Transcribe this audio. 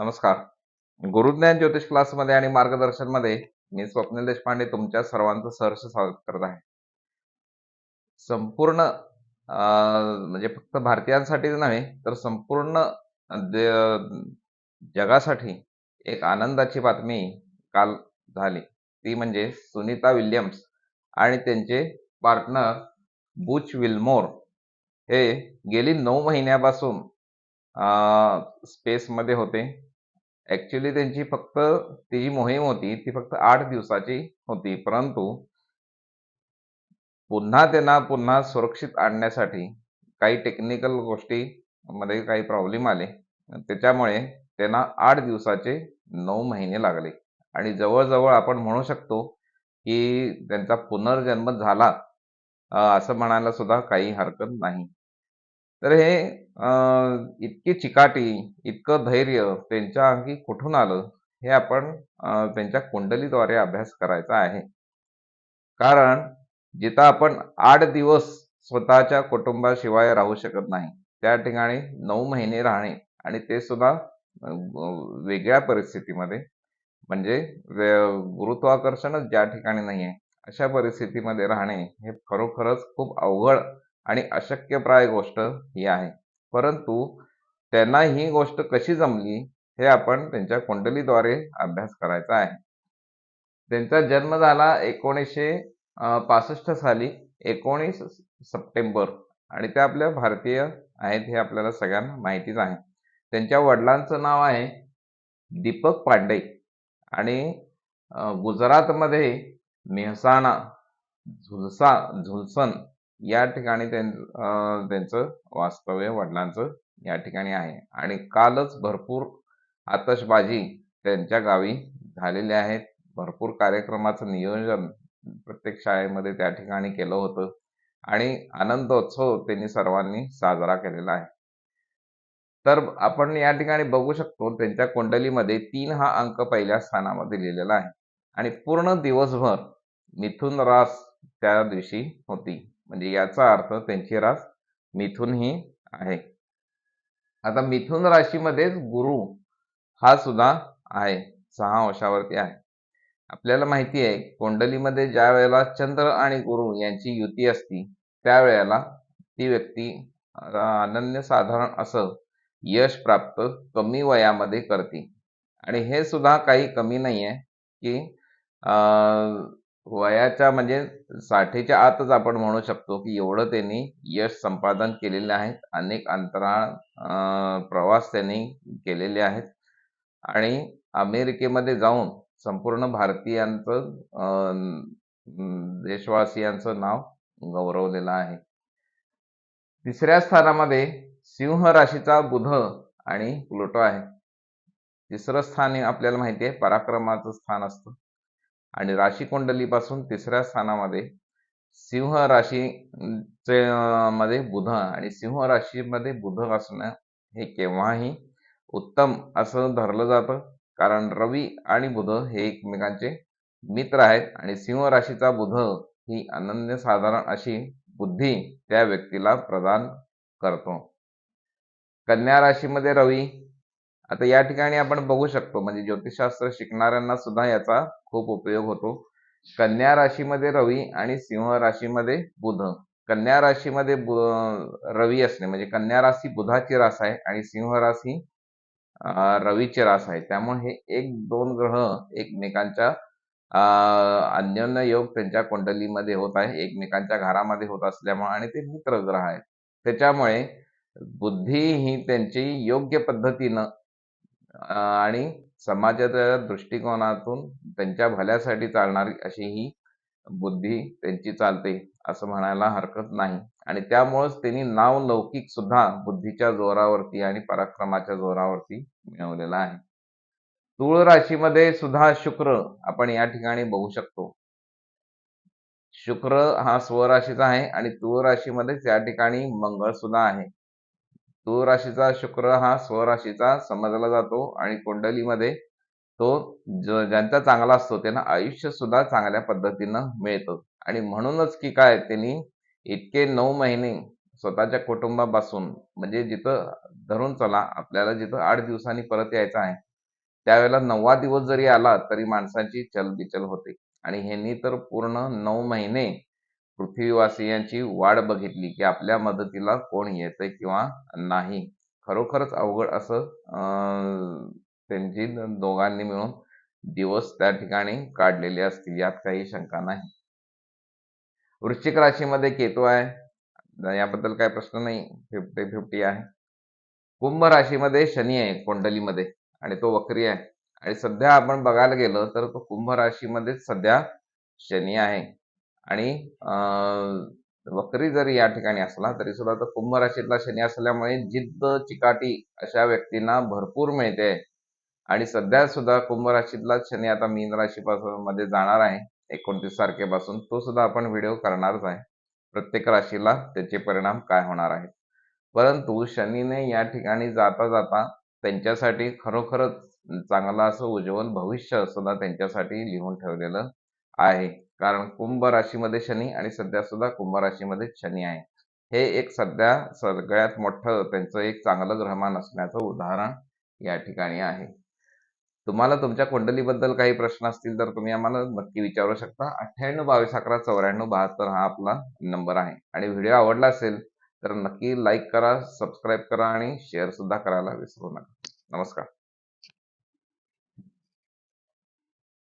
नमस्कार. गुरुज्ञान ज्योतिष क्लासमध्ये आणि मार्गदर्शनमध्ये मी स्वप्नील देशपांडे तुमच्या सर्वांचं सहर्ष स्वागत करत आहे. संपूर्ण म्हणजे फक्त भारतीयांसाठीच नव्हे तर संपूर्ण जगासाठी एक आनंदाची बातमी काल झाली. ती म्हणजे सुनीता विल्यम्स आणि त्यांचे पार्टनर बुच विल्मोर हे गेली नऊ महिन्यापासून स्पेसमध्ये होते. ऍक्च्युली त्यांची फक्त ती जी मोहीम होती ती फक्त आठ दिवसाची होती. परंतु पुन्हा त्यांना पुन्हा सुरक्षित आणण्यासाठी काही टेक्निकल गोष्टी मध्ये काही प्रॉब्लेम आले. त्याच्यामुळे त्यांना आठ दिवसाचे नऊ महिने लागले. आणि जवळजवळ आपण म्हणू शकतो की त्यांचा पुनर्जन्म झाला असं म्हणायला सुद्धा काही हरकत नाही. तर हे इतकी चिकाटी इतकं धैर्य त्यांच्या अंगी कुठून आलं हे आपण अं, त्यांच्या कुंडलीद्वारे अभ्यास करायचा आहे. कारण जिथं आपण आठ दिवस स्वतःच्या कुटुंबाशिवाय राहू शकत नाही त्या ठिकाणी नऊ महिने राहणे आणि ते सुद्धा अं, वेगळ्या परिस्थितीमध्ये म्हणजे वे- गुरुत्वाकर्षणच ज्या ठिकाणी नाही आहे अशा परिस्थितीमध्ये राहणे हे खरोखरच खूप अवघड आणि अशक्यप्राय गोष्ट ही आहे. परंतु त्यांना ही गोष्ट कशी जमली हे आपण त्यांच्या कुंडलीद्वारे अभ्यास करायचा आहे. त्यांचा जन्म झाला एकोणीसशे पासष्ट साली एकोणीस सप्टेंबर. आणि ते आपल्या भारतीय आहेत हे आपल्याला सगळ्यांना माहितीच आहे. त्यांच्या वडिलांचं नाव आहे दीपक पांडे. आणि गुजरातमध्ये मेहसाणा झुलसा झुलसन या ठिकाणी त्यांचं वास्तव्य वडिलांचं या ठिकाणी आहे. आणि कालच भरपूर आतषबाजी त्यांच्या गावी झालेली आहेत भरपूर कार्यक्रमाचं नियोजन प्रत्येक शाळेमध्ये त्या ठिकाणी केलं होतं. आणि आनंदोत्सव त्यांनी सर्वांनी साजरा केलेला आहे. तर आपण या ठिकाणी बघू शकतो त्यांच्या कुंडलीमध्ये तीन हा अंक पहिल्या स्थानामध्ये लिहिलेला आहे. आणि पूर्ण दिवसभर मिथुन रास त्या दिवशी होती. म्हणजे याचा अर्थ त्यांची रास मिथुन ही आहे. आता मिथुन राशीमध्येच गुरु हा सुद्धा आहे. सहा अंशावरती आहे. आपल्याला माहिती आहे कोंडलीमध्ये ज्या वेळेला चंद्र आणि गुरु यांची युती असती त्यावेळेला ती व्यक्ती अनन्य साधारण असं यश प्राप्त कमी वयामध्ये करते. आणि हे सुद्धा काही कमी नाही आहे की अं, वयाच्या म्हणजे साठीच्या आतच आपण म्हणू शकतो की एवढं त्यांनी यश संपादन केलेले आहेत अनेक अंतराळ प्रवास त्यांनी केलेले आहेत. आणि अमेरिकेमध्ये जाऊन संपूर्ण भारतीयांचं अं, देशवासियांचं नाव गौरवलेलं आहे. तिसऱ्या स्थानामध्ये सिंह राशीचा बुध आणि प्लुटो आहे. तिसरं स्थान हे आपल्याला माहिती आहे पराक्रमाचं स्थान असतं. आणि राशी कुंडलीपासून तिसऱ्या स्थानामध्ये सिंह राशीचे मध्ये बुध आणि सिंह राशीमध्ये बुध असणं हे केव्हाही उत्तम असं धरलं जातं. कारण रवी आणि बुध हे एकमेकांचे मित्र आहेत आणि सिंह राशीचा बुध ही अनन्यसाधारण अशी बुद्धी त्या व्यक्तीला प्रदान करतो. कन्या राशीमध्ये रवी आता या ठिकाणी आपण बघू शकतो म्हणजे ज्योतिषशास्त्र शिकणाऱ्यांना सुद्धा याचा खूप उपयोग होतो. कन्या राशीमध्ये रवी आणि सिंह राशीमध्ये बुध. कन्या राशीमध्ये रवी असणे म्हणजे कन्या राशी बुधाची रास आहे आणि सिंह राशी रवीची रास आहे. त्यामुळे हे एक दोन ग्रह एकमेकांच्या अन्योन्य योग त्यांच्या कुंडलीमध्ये होत आहे. एकमेकांच्या घरामध्ये होत असल्यामुळे आणि ते मित्र ग्रह आहेत. त्याच्यामुळे बुद्धी ही त्यांची योग्य पद्धतीनं आणि समाजाच्या दृष्टिकोनातून त्यांच्या भल्यासाठी चालणारी अशी ही बुद्धी त्यांची चालते असं म्हणायला हरकत नाही. आणि त्यामुळेच त्यांनी नाव लौकिक सुद्धा बुद्धीच्या जोरावरती आणि पराक्रमाच्या जोरावरती मिळवलेला आहे. तुळ राशीमध्ये सुद्धा शुक्र आपण या ठिकाणी बघू शकतो. शुक्र हा स्वराशीचा आहे आणि तुळ राशीमध्येच या ठिकाणी मंगळ सुद्धा आहे. तूळ राशीचा शुक्र हा स्वराशीचा समजला जातो आणि कुंडलीमध्ये तो ज्यांचा चांगला असतो त्यांना आयुष्य सुद्धा चांगल्या पद्धतीनं मिळतं. आणि म्हणूनच की काय त्यांनी इतके नऊ महिने स्वतःच्या कुटुंबापासून म्हणजे जिथं धरून चला आपल्याला जिथं आठ दिवसांनी परत यायचं आहे त्यावेळेला नववा दिवस जरी आला तरी माणसाची चलबिचल होते. आणि ह्यांनी तर पूर्ण नऊ महिने पृथ्वीवासियांची वाट बघितली की आपल्या मदतीला कोण येतंय किंवा नाही. खरोखरच अवघड असं अं, त्यांची दोघांनी मिळून दिवस त्या ठिकाणी काढलेले असतील यात काही शंका नाही. वृश्चिक राशीमध्ये केतू आहे. याबद्दल काही प्रश्न नाही. फिफ्टी फिफ्टी आहे. कुंभ राशीमध्ये शनी आहे कुंडलीमध्ये आणि तो वक्री आहे. आणि सध्या आपण बघायला गेलो तर तो कुंभ राशीमध्येच सध्या शनी आहे. आणि वक्री जरी या ठिकाणी असला तरी सुद्धा तो कुंभ राशीतला शनी असल्यामुळे जिद्द चिकाटी अशा व्यक्तींना भरपूर मिळते. आणि सध्या सुद्धा कुंभ राशीतला शनी आता मीन राशीपासून मध्ये जाणार आहे. एकोणतीस तारखेपासून तो सुद्धा आपण व्हिडिओ करणारच आहे. प्रत्येक राशीला त्याचे परिणाम काय होणार आहेत? परंतु शनीने या ठिकाणी जाता जाता त्यांच्यासाठी खरोखरच चांगलं असं उज्ज्वल भविष्य सुद्धा त्यांच्यासाठी लिहून ठेवलेलं आहे. कारण कुंभ राशीमध्ये शनी आणि सध्या सुद्धा कुंभ राशीमध्ये शनी आहे. हे एक सध्या सगळ्यात मोठं त्यांचं एक चांगलं ग्रहमान असण्याचं उदाहरण या ठिकाणी आहे. तुम्हाला तुमच्या कुंडलीबद्दल काही प्रश्न असतील तर तुम्ही आम्हाला नक्की विचारू शकता. अठ्ठ्याण्णव बावीस अकरा चौऱ्याण्णव बहात्तर हा आपला नंबर आहे. आणि व्हिडिओ आवडला असेल तर नक्की लाईक करा सबस्क्राईब करा आणि शेअर सुद्धा करायला विसरू नका. नमस्कार.